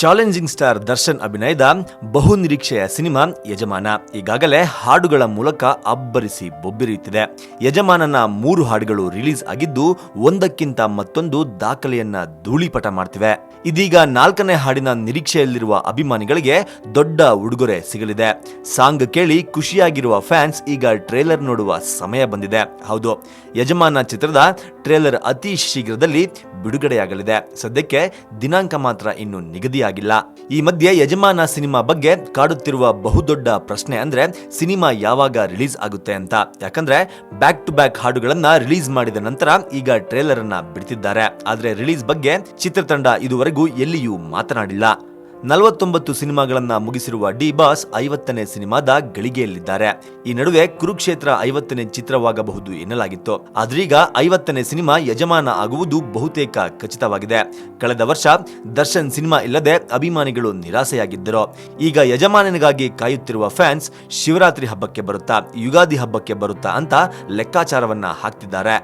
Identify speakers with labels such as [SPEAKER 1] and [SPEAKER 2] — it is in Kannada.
[SPEAKER 1] ಚಾಲೆಂಜಿಂಗ್ ಸ್ಟಾರ್ ದರ್ಶನ್ ಅಭಿನಯದ ಬಹು ನಿರೀಕ್ಷೆಯ ಸಿನಿಮಾ ಯಜಮಾನ. ಈಗಾಗಲೇ ಹಾಡುಗಳ ಮೂಲಕ ಅಬ್ಬರಿಸಿ ಬೊಬ್ಬಿರಿಯುತ್ತಿದೆ. ಯಜಮಾನನ ಮೂರು ಹಾಡುಗಳು ರಿಲೀಸ್ ಆಗಿದ್ದು, ಒಂದಕ್ಕಿಂತ ಮತ್ತೊಂದು ದಾಖಲೆಯನ್ನ ಧೂಳಿಪಟ ಮಾಡ್ತಿವೆ. ಇದೀಗ ನಾಲ್ಕನೇ ಹಾಡಿನ ನಿರೀಕ್ಷೆಯಲ್ಲಿರುವ ಅಭಿಮಾನಿಗಳಿಗೆ ದೊಡ್ಡ ಉಡುಗೊರೆ ಸಿಗಲಿದೆ. ಸಾಂಗ್ ಕೇಳಿ ಖುಷಿಯಾಗಿರುವ ಫ್ಯಾನ್ಸ್ ಈಗ ಟ್ರೇಲರ್ ನೋಡುವ ಸಮಯ ಬಂದಿದೆ. ಹೌದು, ಯಜಮಾನ ಚಿತ್ರದ ಟ್ರೇಲರ್ ಅತಿ ಶೀಘ್ರದಲ್ಲಿ ಬಿಡುಗಡೆಯಾಗಲಿದೆ. ಸದ್ಯಕ್ಕೆ ದಿನಾಂಕ ಮಾತ್ರ ಇನ್ನು ನಿಗದಿಯಾಗಿಲ್ಲ ಈ ಮಧ್ಯೆ ಯಜಮಾನ ಸಿನಿಮಾ ಬಗ್ಗೆ ಕಾಡುತ್ತಿರುವ ಬಹುದೊಡ್ಡ ಪ್ರಶ್ನೆ ಅಂದ್ರೆ, ಸಿನಿಮಾ ಯಾವಾಗ ರಿಲೀಸ್ ಆಗುತ್ತೆ ಅಂತ. ಯಾಕಂದ್ರೆ ಬ್ಯಾಕ್ ಟು ಬ್ಯಾಕ್ ಹಾಡುಗಳನ್ನ ರಿಲೀಸ್ ಮಾಡಿದ ನಂತರ ಈಗ ಟ್ರೇಲರ್ ಅನ್ನ ಬಿಡ್ತಿದ್ದಾರೆ. ಆದ್ರೆ ರಿಲೀಸ್ ಬಗ್ಗೆ ಚಿತ್ರತಂಡ ಇದುವರೆಗೂ ಎಲ್ಲಿಯೂ ಮಾತನಾಡಿಲ್ಲ. ನಲವತ್ತೊಂಬತ್ತು ಸಿನಿಮಾಗಳನ್ನ ಮುಗಿಸಿರುವ ಡಿ ಬಾಸ್ ಐವತ್ತನೇ ಸಿನಿಮಾದ ಗಳಿಗೆಯಲ್ಲಿದ್ದಾರೆ. ಈ ನಡುವೆ ಕುರುಕ್ಷೇತ್ರ ಐವತ್ತನೇ ಚಿತ್ರವಾಗಬಹುದು ಎನ್ನಲಾಗಿತ್ತು. ಆದ್ರೀಗ ಐವತ್ತನೇ ಸಿನಿಮಾ ಯಜಮಾನ ಆಗುವುದು ಬಹುತೇಕ ಖಚಿತವಾಗಿದೆ. ಕಳೆದ ವರ್ಷ ದರ್ಶನ್ ಸಿನಿಮಾ ಇಲ್ಲದೆ ಅಭಿಮಾನಿಗಳು ನಿರಾಸೆಯಾಗಿದ್ದರು. ಈಗ ಯಜಮಾನನಿಗಾಗಿ ಕಾಯುತ್ತಿರುವ ಫ್ಯಾನ್ಸ್ ಶಿವರಾತ್ರಿ ಹಬ್ಬಕ್ಕೆ ಬರುತ್ತಾ, ಯುಗಾದಿ ಹಬ್ಬಕ್ಕೆ ಬರುತ್ತಾ ಅಂತ ಲೆಕ್ಕಾಚಾರವನ್ನ ಹಾಕ್ತಿದ್ದಾರೆ.